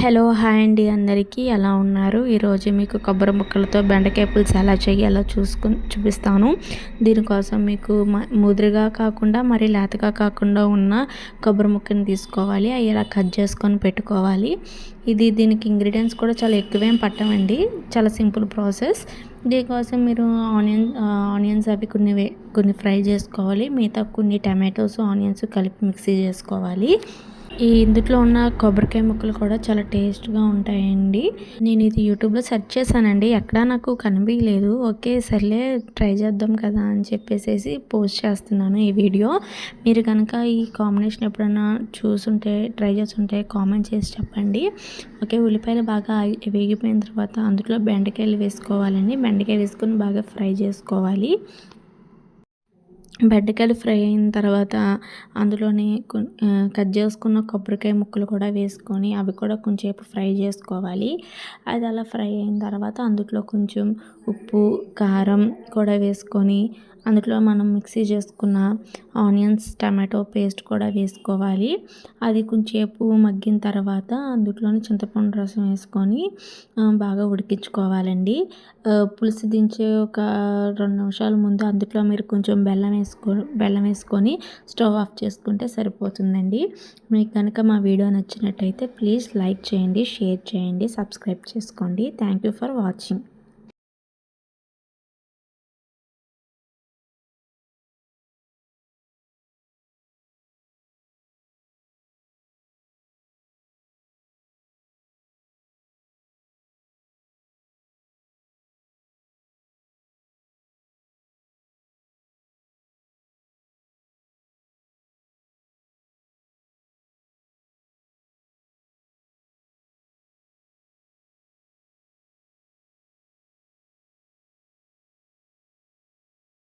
Hello hi అండి అందరికీ. ఎలా ఉన్నారు? ఈరోజు మీకు కొబ్బరి ముక్కలతో బెండకాయ పులుసు ఎలా చేయాలో చూసుకుని చూపిస్తాను. దీనికోసం మీకు ముదురుగా కాకుండా మరి లేతగా కాకుండా ఉన్న కొబ్బరి ముక్కని తీసుకోవాలి. అవి ఇలా కట్ చేసుకొని పెట్టుకోవాలి. ఇది దీనికి ఇంగ్రీడియంట్స్ కూడా చాలా ఎక్కువేం పట్టమండి చాలా సింపుల్ ప్రాసెస్. దీనికోసం మీరు ఆనియన్ ఆనియన్స్ అవి కొన్ని కొన్ని ఫ్రై చేసుకోవాలి. మిగతా కొన్ని టమాటోస్ ఆనియన్స్ కలిపి మిక్సీ చేసుకోవాలి. ఈ ఇందులో ఉన్న కొబ్బరికాయ ముక్కలు కూడా చాలా టేస్ట్గా ఉంటాయండి. నేను ఇది యూట్యూబ్లో సెర్చ్ చేశానండి. ఎక్కడా నాకు కనిపించలేదు ఓకే సర్లే ట్రై చేద్దాం కదా అని చెప్పేసి పోస్ట్ చేస్తున్నాను ఈ వీడియో. మీరు కనుక ఈ కాంబినేషన్ ఎప్పుడైనా చూసుంటే ట్రై చేస్తుంటే కామెంట్ చేసి చెప్పండి. ఓకే ఉల్లిపాయలు బాగా వేగిపోయిన తర్వాత అందులో బెండకాయలు వేసుకోవాలండి. బెండకాయ వేసుకొని బాగా ఫ్రై చేసుకోవాలి. బెండకాయలు ఫ్రై అయిన తర్వాత అందులోని కట్ చేసుకున్న కొబ్బరికాయ ముక్కలు కూడా వేసుకొని అవి కూడా కొంచెంసేపు ఫ్రై చేసుకోవాలి. అది అలా ఫ్రై అయిన తర్వాత అందులో కొంచెం ఉప్పు కారం కూడా వేసుకొని అందులో మనం మిక్సీ చేసుకున్న ఆనియన్స్ టమాటో పేస్ట్ కూడా వేసుకోవాలి. అది కొంచెంసేపు మగ్గిన తర్వాత అందులోని చింతపండు రసం వేసుకొని బాగా ఉడికించుకోవాలండి. పులుసు దించే ఒక రెండు నిమిషాల ముందు అందులో మీరు కొంచెం బెల్లం వేసుకో బెల్లం వేసుకొని స్టవ్ ఆఫ్ చేసుకుంటే సరిపోతుందండి. మీకు కనుక మా వీడియో నచ్చినట్టయితే ప్లీజ్ లైక్ చేయండి షేర్ చేయండి సబ్స్క్రైబ్ చేసుకోండి. Thank you for watching.